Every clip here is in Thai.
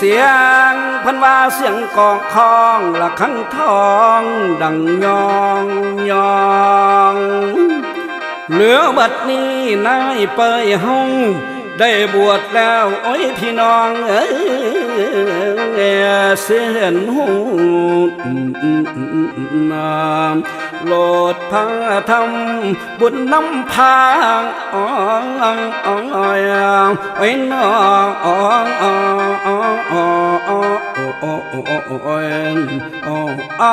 เสียงพันว่าเสียงกองคองละขังทองดังยองยองเหลือบัดนี้นายเปยห้อง ได้บวชแล้วโอ้ยพี่น้องเอ้ยเสียนหูนามโลดพาทำบุญน้ำพางอ๋องอ๋องอ๋องอ๋องไว้น้องอ๋องอ๋องอ๋องอ๋องอ๋องโอ้โอ้โอ้โอ้โอ้โอ้ไอ้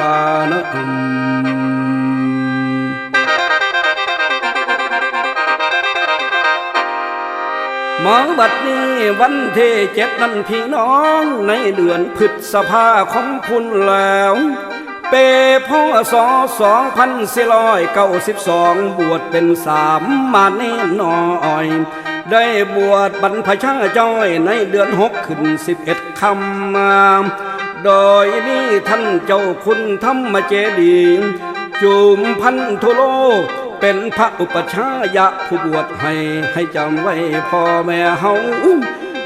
ลาน หมอบัดนี้วันเทเจ็ดนั้นพี่น้องในเดือนพฤษภาของคุณแล้ว เปพ่อสอสองพันสี่ร้อยเก้าสิบสองบวชเป็นสามมาเน่น้อย ได้บวชบรรพชาจ้อยในเดือนหกขึ้นสิบเอ็ดคำมาโดยนี้ท่านเจ้าคุณธรรมเจดีจุมพันธุโล เป็นพระอุปชายะผู้บวชให้ให้จำไว้พ่อแม่เฮา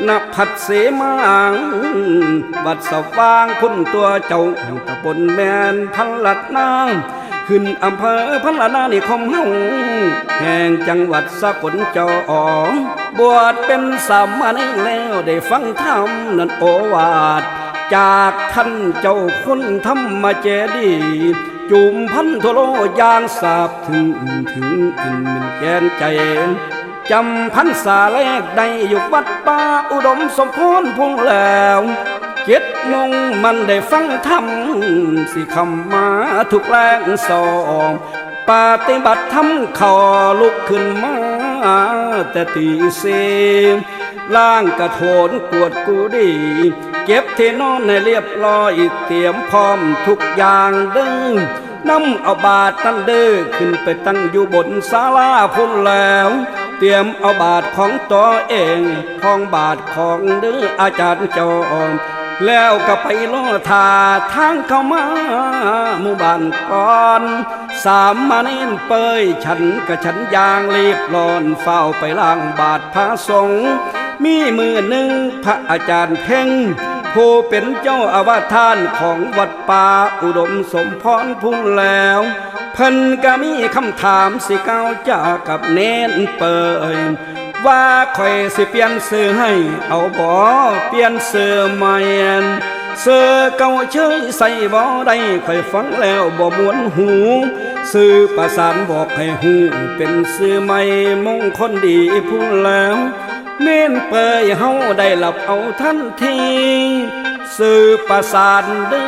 นับพัดเสมางบัดสว่างคุณตัวเจ้าตะปนแมนพันลัดนางขึ้นอำเภอพันละนานิคมเฮาแห่งจังหวัดสกลเจ้าอ๋อบวชเป็นสามเณรแล้วได้ฟังธรรมนั่นโอวาท จากท่านเจ้าคุณธรรมเจดี จุมพันธุโลยางสาบถึงถึงอินมันแกนใจจำพันษาแรกได้อยู่วัดป่าอุดมสมพรพุ่งแล้วเจ็ดโมงมันได้ฟังธรรมสิคำมาทุกแรงสองปฏิบัติธรรมขอลุกขึ้นมาแต่ตีเส ล่างกระโถนกวดกูดี เก็บที่นอนให้เรียบร้อยเตรียมพร้อมทุกอย่างด้งน้ำเอาบาทนั่นเด้อขึ้นไปตั้งอยู่บนศาลาพุ่นแล้ว เตรียมเอาบาทของตัวเองของบาทของเด้ออาจารย์จอมแล้วก็ไปล่อทาทางเข้ามาหมู่บ้านก่อน สามมาเน้นเปยฉันกับฉันยางรีบร้อนเฝ้าไปล้างบาทพระสงฆ์ มีมือหนึ่งพระอาจารย์เพ่งผู้เป็นเจ้าอาวาสท่านของวัดป่าอุดมสมพรพุ่งแล้วเพิ่นก็มีคำถามสิเก้าจาก กับเน้นเปิยว่าคอยสิเปลี่ยนเสื้อให้ เอาบ่เปลี่ยนเสื้อใหม่เสื้อเก่าเชยใส่บ่ได้คอยฟังแล้วบ่มวนหูสื่อประสานบอกให้หูเป็นเสื่อใหม่มงคลดีพูดแล้ว เน้นเปยเฮาได้หลับเอาทันที สื่อประสานเด้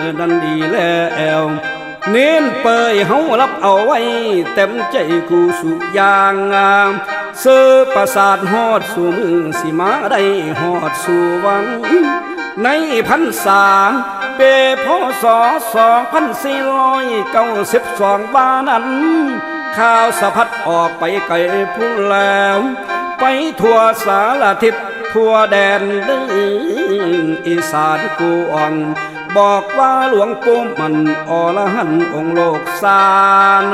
อนันดีแล้วเน้นเปยเฮารับเอาไว้ เต็มใจกูสุยางงามเสื้อประสาทฮอดสู่มือสิมาได้ฮอดสู่วัง ในพันษาเปพศสองพันสี่ร้อยเก้าสิบสองบานั้น ข้าวสะพัดออกไปไกลพุ่นแล้ว ไปทั่วสารทิศทั่วแดนดืออีสานกูอ่อน บอกว่าหลวงปู่มันอรหันต์องค์โลกสาร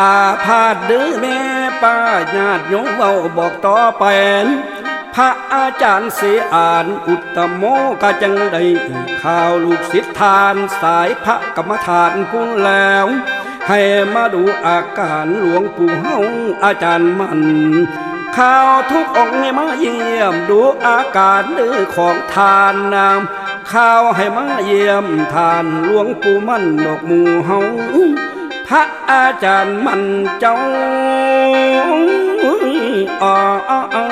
อาพาธดือแม่ป้าญาติโยมเว้าบอกต่อไปพระอาจารย์เสียอ่านอุตโมกะจังได้ข่าวลูกศิษย์ทานสายพระกรรมฐานพุ่นแล้ว ให้มาดูอาการหลวงปู่เฮาอาจารย์มัน ข่าวทุกองค์มาเยี่ยมดูอาการเดือของทานนามข่าวให้มาเยี่ยมทานหลวงปู่มันดอกหมูเฮาพระอาจารย์มันเจ้าอ๋ออ๋ออ๋อ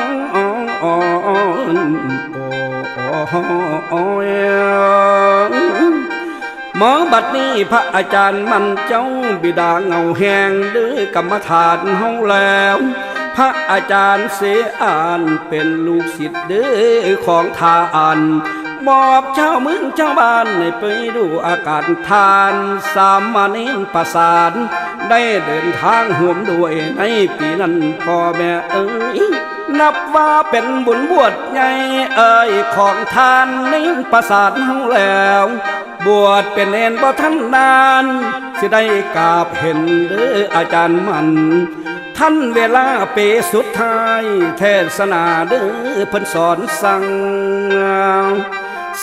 อ๋ออ๋อหมอบัดนี้พระอาจารย์มันเจ้าบิดาเงาแหงหรือกรรมฐานเฮาแล้ว พระอาจารย์เสอานเป็นลูกศิษย์เด้อของทานบอกชาวเมืองชาวบ้านให้ไปดูอาการทาน สามมาเนนประสาน ได้เดินทางห่วมด้วยในปีนั้นพ่อแม่เอ้ยนับว่าเป็นบุญบวชใหญ่เอ่ยของทานในประสาทเฮาแล้ว บวชเป็นเอนบ่ทันนาน สิได้กราบเห็นเด้ออาจารย์มัน ท่านเวลาเปสุดท้ายเทศนาเด้อเพิ่นสอนสั่ง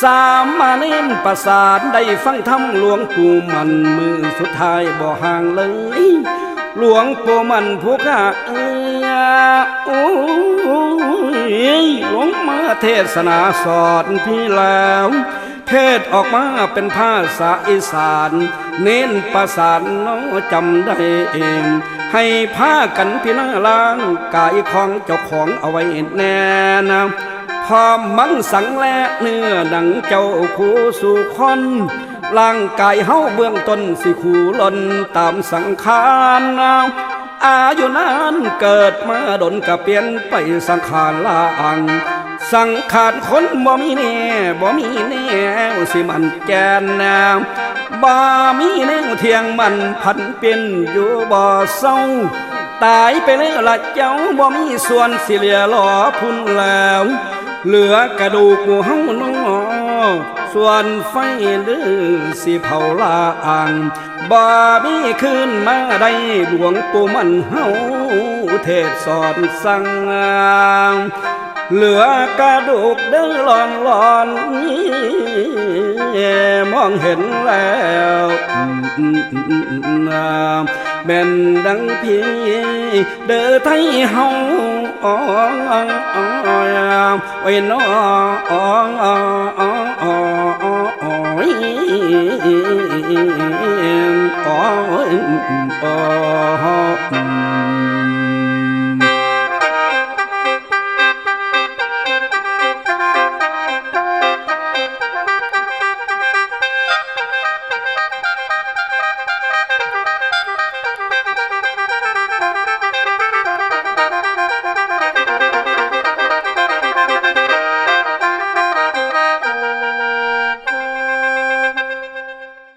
สามมาเน้นประสานได้ฟังธรรมหลวงปู่มันมือสุดท้ายบ่ห่างเลย หลวงปู่มันผู้ข้าเอ้ยโอ้ยหลวงมาเทศนาสอนพี่แล้วเทศออกมาเป็นภาษาอีสาน เน้นประสานน้องจำได้เอง ให้พากันพินาล้างกายของเจ้าของเอาไว้แน่นะพร้อมมังสังและเนื้อหนังเจ้าคู่สู่คนร่างกายเฮาเบื้องต้นสิขู่ล่นตามสังขารนะอายุนานเกิดมาดนกะเปลี่ยนไปสังขารล่างสังขารคนบ่มีแน่บ่มีแนวสิมันแกนนว บ่มีแนวเทียงมันพันเป็นอยู่บ่เศร้า ตายไปแล้วละเจ้าบ่มีส่วนสิเหลือหลอพุ่นแล้ว เหลือกระดูกหมูเฮาน้อส่วนไฟดือสิเผาลาอ่างบ่มีคืนมาได้หลวงปู่มันเฮาเทศสอนสั่ง เหลือกระดูกเดินหลอนหลอ